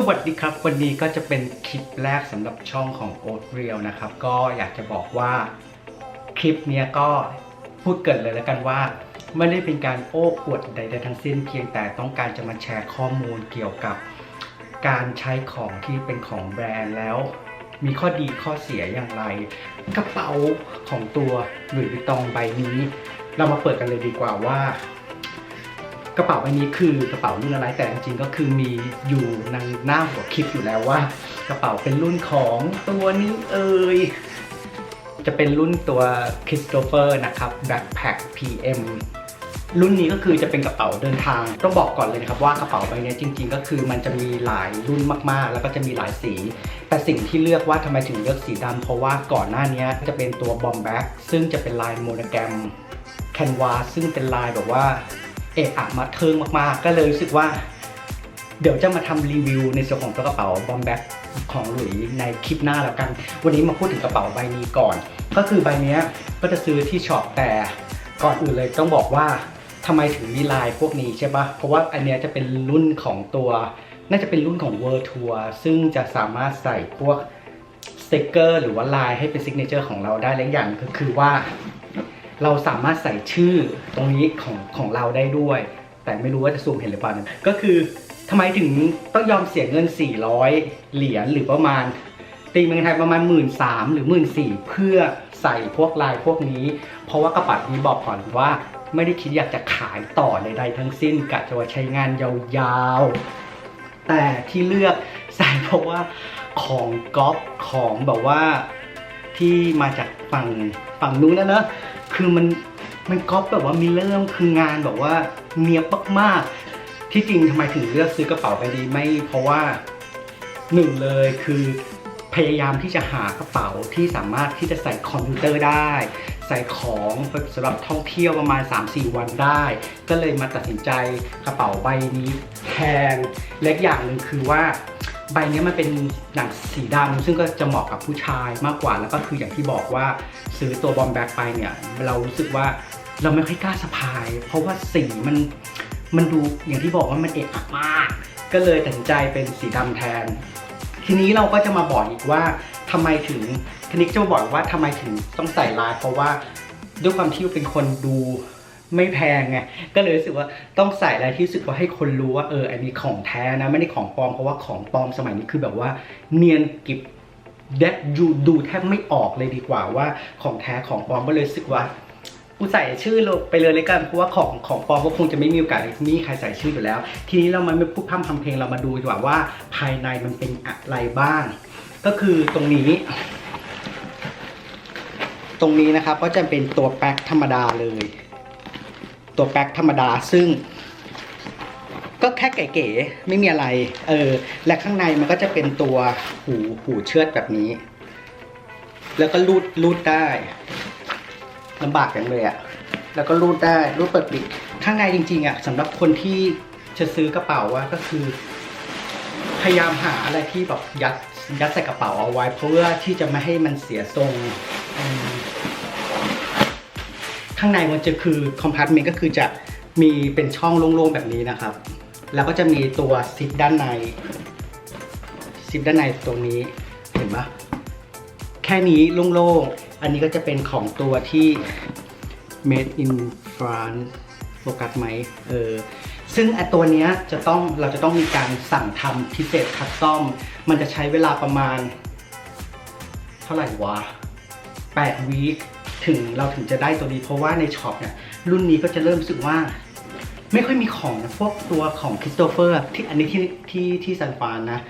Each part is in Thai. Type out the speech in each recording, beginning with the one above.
สวัสดีครับ วันนี้ก็จะเป็นคลิปแรกสำหรับช่องของ o a t r e a l นะครับ ก็อยากจะบอกว่าคลิปเนี้ยก็พูดเกรินเลยแล้วกันว่า ไม่ได้เป็นการโอ้อวดใดๆทั้งสิ้นเพียงแต่ต้องการจะมาแชร์ข้อมูลเกี่ยวกับ การใช้ของที่เป็นของแบรนด์แล้ว มีข้อดีข้อเสียอย่างไร กระเป๋าของตัวหลุยส์วิตตองใบนี้ เรามาเปิดกันเลยดีกว่าว่า กระเป๋าใบนี้คือกระเป๋ารุ่นอะไรแต่จริงๆก็คือมีอยู่ในหน้าหัวคลิปอยู่แล้วว่า กระเป๋าเป็นรุ่นของตัวนี้เอ่ยจะเป็นรุ่นตัว Christopher นะครับ Backpack PM รุ่นนี้ก็คือจะเป็นกระเป๋าเดินทาง ต้องบอกก่อนเลยนะครับว่ากระเป๋าใบนี้จริง ๆ ก็คือมันจะมีหลายรุ่นมากๆ แล้วก็จะมีหลายสี แต่สิ่งที่เลือกว่าทำไมถึงเลือกสีดำเพราะว่าก่อนหน้านี้จะเป็นตัวบอมแบ็กซึ่งจะเป็นลายโมโนแกรมแคนวาซึ่งเป็นลายแบบว่า อะอะมาเทิงมากๆ ก็เลยรู้สึกว่า เดี๋ยวจะมาทำรีวิวในส่วนของตัวกระเป๋าบอมแบ็กของหลุยในคลิปหน้าแล้วกัน วันนี้มาพูดถึงกระเป๋าใบนี้ก่อน ก็คือใบนี้ก็จะซื้อที่ช็อปแต่ก่อนอื่นเลยต้องบอกว่าทำไมถึงมีลายพวกนี้ใช่ปะเพราะว่าอันเนี้ยจะเป็นรุ่นของตัว น่าจะเป็นรุ่นของ World Tour ซึ่งจะสามารถใส่พวกสติกเกอร์หรือว่าลายให้เป็นซิกเนเจอร์ของเราได้และอย่างก็คือว่า เราสามารถใส่ชื่อตรงนี้ของของเราได้ด้วย แต่ไม่รู้ว่าจะซูมเห็นหรือเปล่านะก็คือทำไมถึงต้องยอมเสียเงิน 400 เหรียญหรือประมาณ ตีเมืองไทยประมาณ 1 3ื่นหรือ 1 4ื่นเพื่อใส่พวกลายพวกนี้ เพราะว่ากระเป๋านี้บอกก่อนว่าไม่ได้คิดอยากจะขายต่อใดๆทั้งสิ้นกะจะว่าใช้งานยาวๆ แต่ที่เลือกใส่เพราะว่าของก๊อปของแบบว่าที่มาจากฝั่งฝั่งนู้นนะเนอะ คือมันมันก๊อปแบบว่ามีเริ่มคืองานแบบว่าเนียบมากๆ ที่จริงทำไมถึงเลือกซื้อกระเป๋าใบนี้ไม่เพราะว่าหนึ่งเลยคือพยายามที่จะหากระเป๋าที่สามารถที่จะใส่คอมพิวเตอร์ได้ ใส่ของสำหรับท่องเที่ยวประมาณ 3-4 วันได้ ก็เลยมาตัดสินใจกระเป๋าใบนี้แทนเล็กอย่างหนึ่งคือว่า ใบนี้มันเป็นหนังสีดำซึ่งก็จะเหมาะกับผู้ชายมากกว่าแล้วก็คืออย่างที่บอกว่าซื้อตัวบอมแบ็กไปเนี่ย เรารู้สึกว่าเราไม่ค่อยกล้าสะพาย เพราะว่าสีมันมันดูอย่างที่บอกว่ามันเอะอะมาก ก็เลยตัดสินใจเป็นสีดำแทน ทีนี้เราก็จะมาบอกอีกว่าทำไมถึงทีนี้จะมาบอกว่าทำไมถึงต้องใส่ลาย เพราะว่าด้วยความที่เป็นคนดู ไม่แพงไงก็เลยรู้สึกว่าต้องใส่อะไรที่รู้สึกว่าให้คนรู้ว่าเอออันนี้ของแท้นะไม่ได้ของปลอมเพราะว่าของปลอมสมัยนี้คือแบบว่าเนียนกิบแดดดูดูแทบไม่ออกเลยดีกว่าว่าของแท้ของปลอมก็เลยรู้สึกว่ากูใส่ชื่อลงไปเลยเลยกันเพราะว่าของของปลอมก็คงจะไม่มีโอกาสที่มีใครใส่ชื่ออยู่แล้ว ทีนี้เรามาไม่พูดพร่ำทำเพลงเรามาดูดีกว่าว่าภายในมันเป็นอะไรบ้าง ก็คือตรงนี้ ตรงนี้นะครับก็จะเป็นตัวแพ็คธรรมดาเลย ตัวแพ็คธรรมดาซึ่ง ก็แค่เก๋ๆไม่มีอะไร เออ และข้างในมันก็จะเป็นตัวหูหูเชือดแบบนี้ แล้วก็รูดรูดได้ลำบากอย่างเลยอะแล้วก็รูดได้รูดเปิดปิด ข้างในจริงๆอะสำหรับคนที่จะซื้อกระเป๋าว่าก็คือ พยายามหาอะไรที่แบบยัดยัดใส่กระเป๋าเอาไว้ เพื่อที่จะไม่ให้มันเสียทรงอืม ข้างในมันจะคือคอมพาร์ตเมนต์ก็คือจะมีเป็นช่องโล่งๆแบบนี้นะครับ แล้วก็จะมีตัวซิปด้านในซิปด้านในตรงนี้เห็นปะแค่นี้โล่งๆ อันนี้ก็จะเป็นของตัวที่ made in France โฟกัสไหมเออซึ่งไอตัวเนี้ยจะต้องเราจะต้องมีการสั่งทำพิเศษคัสตอม มันจะใช้เวลาประมาณ เท่าไหร่วะ8วีค ถึงเราถึงจะได้ตัวนี้เพราะว่าในช็อปเนี่ยรุ่นนี้ก็จะเริ่มรู้สึกว่า ไม่ค่อยมีของนะพวกตัวของคริสโตเฟอร์ที่อันนี้ที่ที่ที่ซันฟานนะ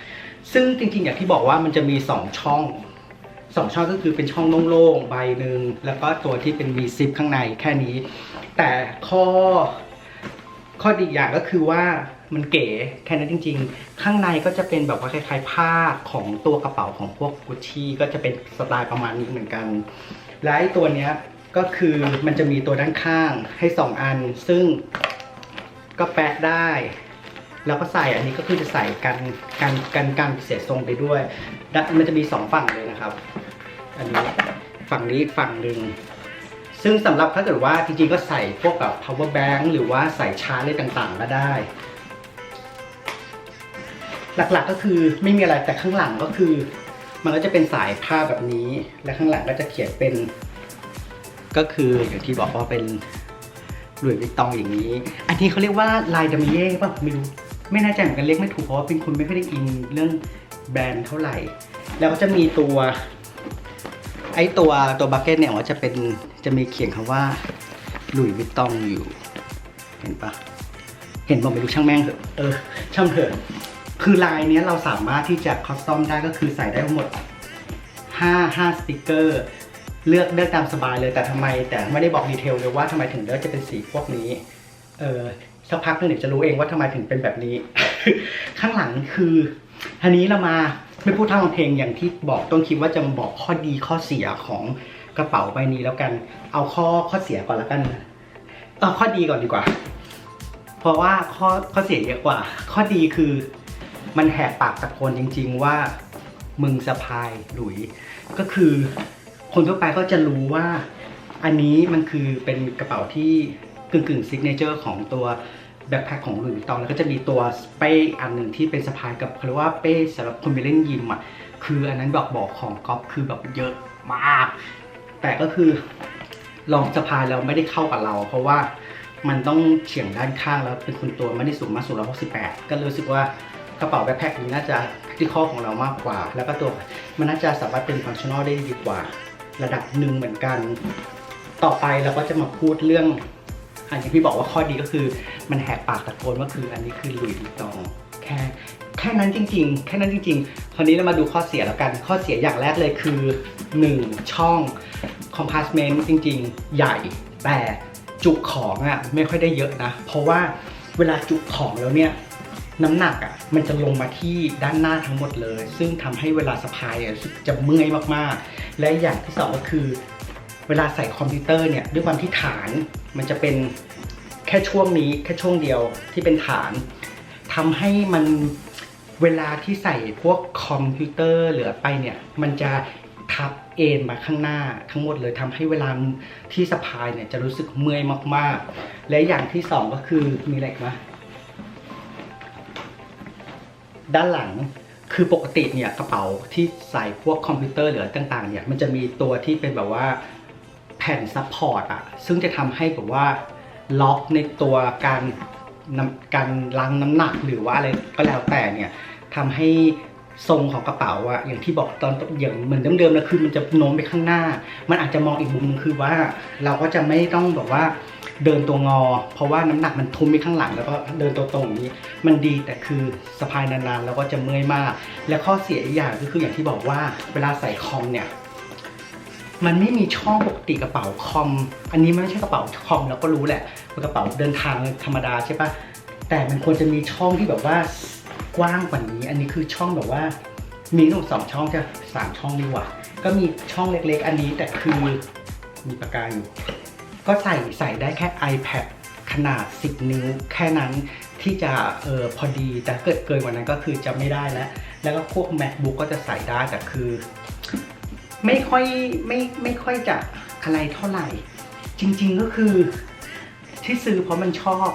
ซึ่งจริงๆอย่างที่บอกว่ามันจะมี 2 ช่อง2ช่องก็คือเป็นช่องโล่งๆใบหนึ่งแล้วก็ตัวที่เป็น V zip ข้างในแค่นี้ แต่ข้อข้อดีอย่างก็คือว่ามันเก๋แค่นั้นจริง ๆ ข้างในก็จะเป็นแบบว่าคล้ายๆ ผ้าของตัวกระเป๋าของพวกกุชชี่ก็จะเป็นสไตล์ประมาณนี้เหมือนกัน และไอ้ตัวเนี้ยก็คือมันจะมีตัวด้านข้างให้ 2 อัน ซึ่งก็แปะได้ แล้วก็ใส่อันนี้ก็คือจะใส่กันกันกันกันเสียทรงไปด้วยมันจะมี 2 ฝั่งเลยนะครับ อันนี้ฝั่งนี้ฝั่งหนึ่งซึ่งสำหรับถ้าเกิดว่าจริงๆก็ใส่พวกแบบ power bank หรือว่าใส่ชาร์จอะไรต่างๆ ก็ได้ หลักๆก็คือไม่มีอะไรแต่ข้างหลังก็คือ มันก็จะเป็นสายผ้าแบบนี้ และข้างหลังก็จะเขียนเป็น ก็คืออย่างที่บอกว่าเป็นหลุยส์วิตตองอย่างนี้ อันนี้เขาเรียกว่าลายดามิเย่ป่ะไม่รู้ไม่แน่ใจเหมือนกันเรียกไม่ถูกเพราะว่าเป็นคนไม่ค่อยได้อินเรื่องแบรนด์เท่าไหร่ แล้วก็จะมีตัว ไอตัวตัวบักเก็ตเนี่ยว่าจะเป็นจะมีเขียนคำว่าหลุยส์วิตตองอยู่ เห็นปะเห็นบอกไม่รู้ช่างแม่งเถอะเออช่างเถอะ คือลายนี้เราสามารถที่จะคอสตอมได้ก็คือใส่ได้ทั้งหมด 5 5สติกเกอร์ เลือกเลือกตามสบายเลยแต่ทำไม แต่ไม่ได้บอกดีเทลเลยว่าทำไมถึงเลือกจะเป็นสีพวกนี้ เออสักพักหนึงเดี๋ยวจะรู้เองว่าทำไมถึงเป็นแบบนี้ ข้างหลังคืออันนี้เรามาไม่พูดทั้งเพลงอย่างที่บอกต้นคลิปว่าจะบอกข้อดีข้อเสียของกระเป๋าใบนี้แล้วกัน เอาข้อข้อเสียก่อนแล้วกันเอาข้อดีก่อนดีกว่า เพราะว่าข้อข้อเสียเยอะกว่า ข้อดีคือ มันแหกปากตะโกนจริง ๆ ว่ามึงสะพายหลุย ก็คือคนทั่วไปก็จะรู้ว่า อันนี้มันคือเป็นกระเป๋าที่กึ่งกึ่งซิกเนเจอร์ของตัวแบ็คแพคของหลุยส์วิตตองแล้วก็จะมีตัวเป้อันหนึ่งที่เป็นสะพายกับเขาเรียกว่าเป้สำหรับคนไปเล่นยิมอะคืออันนั้นบอกบอกของก๊อฟคือแบบเยอะมาก แต่ก็คือลองสะพายแล้วไม่ได้เข้ากับเรา เพราะว่ามันต้องเฉียงด้านข้างแล้วเป็นคนตัวไม่ได้สูงมากสูงร้อยหกสิบแปดก็เลยรู้สึกว่า กระเป๋าแบ็คแพคนี้น่าจะที่ข้อของเรามากกว่า แล้วก็ตัวมันน่าจะสามารถเป็นฟังชั่นอลได้ดีกว่า ระดับหนึ่งเหมือนกัน ต่อไปเราก็จะมาพูดเรื่องอันที่พี่บอกว่าข้อดีก็คือ มันแหกปากตะโกนว่าคืออันนี้คือหลุยส์วิตตองแค่แค่นั้นจริง ๆ แค่นั้นจริงๆ คราวนี้เรามาดูข้อเสียแล้วกัน ข้อเสียอย่างแรกเลยคือ 1 ช่อง compartment จริง ๆ ใหญ่ แต่จุของอะ่ะไม่ค่อยได้เยอะนะ เพราะว่าเวลาจุของแล้วเนี่ย น้ำหนักอะ่ะมันจะลงมาที่ด้านหน้าทั้งหมดเลย ซึ่งทำให้เวลาสะพายอะรู้สึกจะเมื่อยมากๆ และอย่างที่สองก็คือ เวลาใส่คอมพิวเตอร์เนี่ยด้วยความที่ฐานมันจะเป็นแค่ช่วงนี้แค่ช่วงเดียวที่เป็นฐานทำให้มันเวลาที่ใส่พวกคอมพิวเตอร์เหลือไปเนี่ย มันจะทับเอ็นมาข้างหน้าทั้งหมดเลยทำให้เวลาที่สะพายเนี่ยจะรู้สึกเมื่อยมากๆ และอย่างที่สองก็คือมีอะไรอีกไหม ด้านหลังคือปกติเนี่ยกระเป๋าที่ใส่พวกคอมพิวเตอร์หรือต่างๆเนี่ยมันจะมีตัวที่เป็นแบบว่าแผ่นซัพพอร์ตอะซึ่งจะทำให้แบบว่าล็อกในตัวการนำการลังน้ำหนักหรือว่าอะไรก็แล้วแต่เนี่ยทำให้ทรงของกระเป๋าอะอย่างที่บอกตอนอย่างเหมือนเดิมๆนะคือมันจะโน้มไปข้างหน้า มันอาจจะมองอีกมุมนึงคือว่าเราก็จะไม่ต้องแบบว่า เดินตัวงอ เพราะว่าน้ำหนักมันทุ้มไปข้างหลังแล้วก็เดินตัวตรงอย่างนี้ มันดีแต่คือสะพายนานๆ แล้วก็จะเมื่อยมาก และข้อเสียอีกอย่างก็คืออย่างที่บอกว่าเวลาใส่คอมเนี่ยมันไม่มีช่องปกติกระเป๋าคอม อันนี้มันไม่ใช่กระเป๋าคอมเราก็รู้แหละเป็นกระเป๋าเดินทางธรรมดาใช่ปะแต่มันควรจะมีช่องที่แบบว่ากว้างกว่านี้ อันนี้คือช่องแบบว่า มีทั้งหมดสองช่องจะสามช่องดีกว่า ก็มีช่องเล็กๆ อันนี้แต่คือมีปากกาอยู่ ก็ใส่ใส่ได้แค่ iPad ขนาด 10 นิ้ว แค่นั้นที่จะเออพอดีแต่เกิดเกินกว่านั้นก็คือจะไม่ได้แล้ว แล้วก็พวก MacBook ก็จะใส่ได้แต่คือ ไม่ค่อยไม่ไม่ค่อยจะอะไรเท่าไหร่ จริง ๆก็คือที่ซื้อเพราะมันชอบ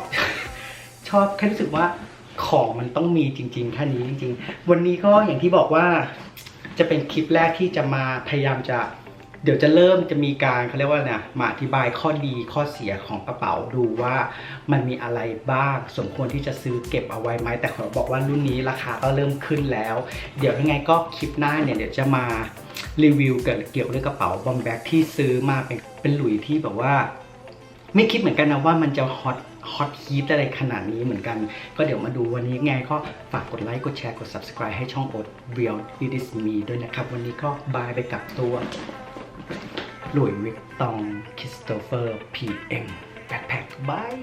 ชอบแค่รู้สึกว่าของมันต้องมีจริงๆแค่นี้จริง ๆ วันนี้ก็อย่างที่บอกว่าจะเป็นคลิปแรกที่จะมาพยายามจะ เดี๋ยวจะเริ่มจะมีการเขาเรียกว่าเนี่ยมาอธิบายข้อดีข้อเสียของกระเป๋าดูว่ามันมีอะไรบ้าง สมควรที่จะซื้อเก็บเอาไว้ไหมแต่ขอบอกว่ารุ่นนี้ราคาก็เริ่มขึ้นแล้ว เดี๋ยวยังไงก็คลิปหน้าเนี่ยเดี๋ยวจะมารีวิวเกี่ยวเกี่ยวกับกระเป๋าบอมแบ็กที่ซื้อมาเป็นเป็นหลุยที่แบบว่า ไม่คิดเหมือนกันนะว่ามันจะฮอตฮอตฮีทอะไรขนาดนี้เหมือนกัน ก็เดี๋ยวมาดูวันนี้ไงก็ฝากกดไลค์ กดแชร์ กด subscribe ให้ช่องโอ๊ต Real It is me ด้วยนะครับ วันนี้ก็บายไปกับตัว หลุยส์วิกตองคริสโตเฟอร์พีเอ็มแบ็คแพ็คบาย